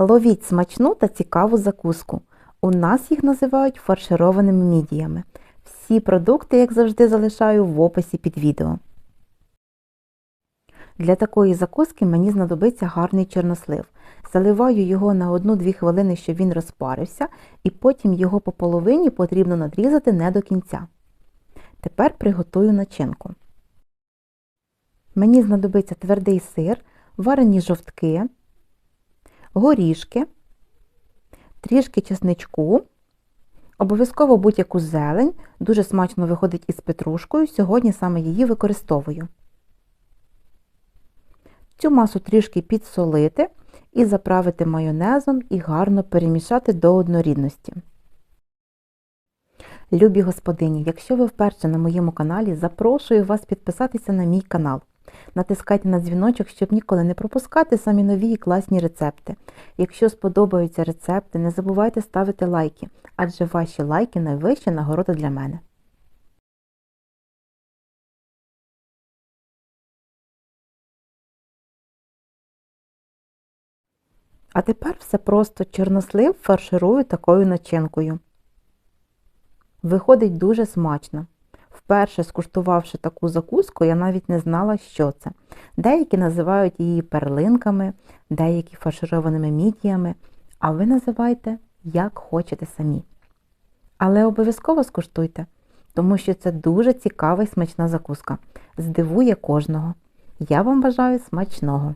Ловіть смачну та цікаву закуску. У нас їх називають фаршированими мідіями. Всі продукти, як завжди, залишаю в описі під відео. Для такої закуски мені знадобиться гарний чорнослив. Заливаю його на 1-2 хвилини, щоб він розпарився, і потім його по половині потрібно надрізати не до кінця. Тепер приготую начинку. Мені знадобиться твердий сир, варені жовтки, горішки, трішки чесничку, обов'язково будь-яку зелень, дуже смачно виходить із петрушкою, сьогодні саме її використовую. Цю масу трішки підсолити і заправити майонезом і гарно перемішати до однорідності. Любі господині, якщо ви вперше на моєму каналі, запрошую вас підписатися на мій канал. Натискайте на дзвіночок, щоб ніколи не пропускати самі нові і класні рецепти. Якщо сподобаються рецепти, не забувайте ставити лайки, адже ваші лайки найвища нагорода для мене. А тепер все просто чорнослив фарширую такою начинкою. Виходить дуже смачно. Вперше скуштувавши таку закуску, я навіть не знала, що це. Деякі називають її перлинками, деякі фаршированими мідіями, а ви називайте, як хочете самі. Але обов'язково скуштуйте, тому що це дуже цікава і смачна закуска. Здивує кожного. Я вам бажаю смачного!